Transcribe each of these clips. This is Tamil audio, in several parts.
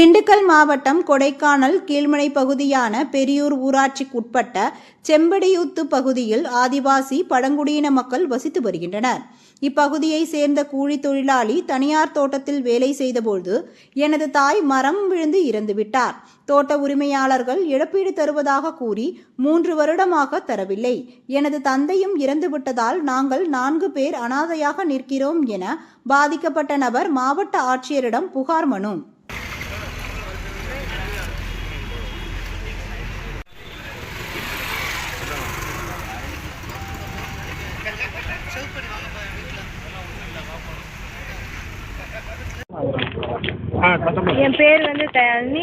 திண்டுக்கல் மாவட்டம் கொடைக்கானல் கீழ்மனை பகுதியான பெரியூர் ஊராட்சிக்குட்பட்ட செம்படியூத்து பகுதியில் ஆதிவாசி பழங்குடியின மக்கள் வசித்து வருகின்றனர். இப்பகுதியை சேர்ந்த கூலி தொழிலாளி தனியார் தோட்டத்தில் வேலை செய்தபோது எனது தாய் மரம் விழுந்து இறந்துவிட்டார். தோட்ட உரிமையாளர்கள் இழப்பீடு தருவதாக கூறி மூன்று வருடமாக தரவில்லை. எனது தந்தையும் இறந்துவிட்டதால் நாங்கள் நான்கு பேர் அனாதையாக நிற்கிறோம் என பாதிக்கப்பட்ட நபர் மாவட்ட ஆட்சியரிடம் புகார் மனு. என் பேர் வந்து தயாளினி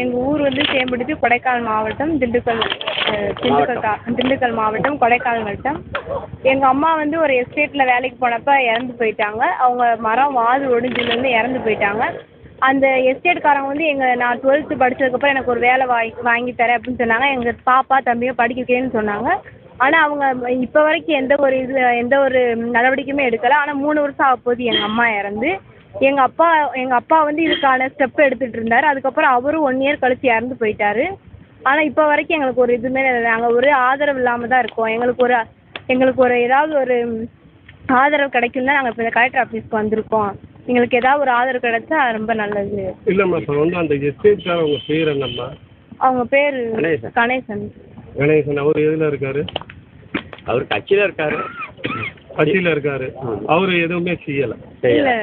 எங்கள் ஊர் வந்து சேம்படுத்தி கொடைக்கானல் மாவட்டம் திண்டுக்கல் திண்டுக்கல் திண்டுக்கல் மாவட்டம் கொடைக்கானல் வட்டம். எங்கள் அம்மா வந்து ஒரு எஸ்டேட்டில் வேலைக்கு போனப்போ இறந்து போயிட்டாங்க. அவங்க மரம் வாது ஒடிஞ்சிலேருந்து இறந்து போயிட்டாங்க. அந்த எஸ்டேட்காரங்க வந்து எங்கள் நான் டுவெல்த்து படித்ததுக்கப்புறம் எனக்கு ஒரு வேலை வாங்கி வாங்கி தரேன் அப்படின்னு சொன்னாங்க. எங்கள் பாப்பா தம்பியை படிக்க வைக்கிறேன்னு சொன்னாங்க. ஆனால் அவங்க இப்போ வரைக்கும் எந்த ஒரு இது எந்த ஒரு நடவடிக்கையுமே எடுக்கலை. ஆனால் மூணு வருஷம் ஆக போகுது எங்கள் அம்மா இறந்து. எங்கள் அப்பா எங்கள் அப்பா வந்து இதுக்கான ஸ்டெப் எடுத்துகிட்டு இருந்தார். அதுக்கப்புறம் அவரும் ஒன் இயர் கழிச்சு இறந்து போயிட்டாரு. ஆனால் இப்போ வரைக்கும் எங்களுக்கு ஒரு இதுவுமே நாங்கள் ஒரு ஆதரவு இல்லாமல் தான் இருக்கோம். எங்களுக்கு ஒரு எங்களுக்கு ஒரு ஏதாவது ஒரு ஆதரவு கிடைக்கும் தான் நாங்கள் இப்போ இந்த கலெக்டர் ஆஃபீஸ்க்கு வந்திருக்கோம். எங்களுக்கு ஏதாவது ஒரு ஆதரவு கிடைச்சா ரொம்ப நல்லது. இல்லைம்மா இப்போ வந்து அந்த பேர் என்னம்மா? அவங்க பேர் கணேசன். கணேசன் அவர் எதில் இருக்காரு? அவர் கட்சியில் இருக்காரு. கட்சியில் இருக்காரு. அவர் எதுவுமே செய்யலை. இல்லை.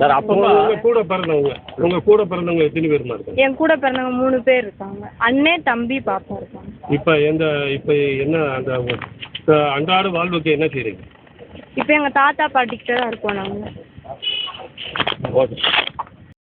சார் அப்பப்போ உங்க கூட பிறந்தவங்க உங்க கூட பிறந்தவங்க எத்தனை பேருமா இருக்காங்க என் கூட பிறந்தவங்க மூணு பேர் இருக்காங்க. அண்ணே தம்பி பாப்பா இருக்காங்க. இப்போ எந்த இப்போ என்ன அந்த அன்றாட வாழ்வுக்கு என்ன செய்றீங்க? இப்போ எங்கள் தாத்தா பாட்டிக்கிட்ட தான் இருக்கோம் நாங்கள் ஓகே.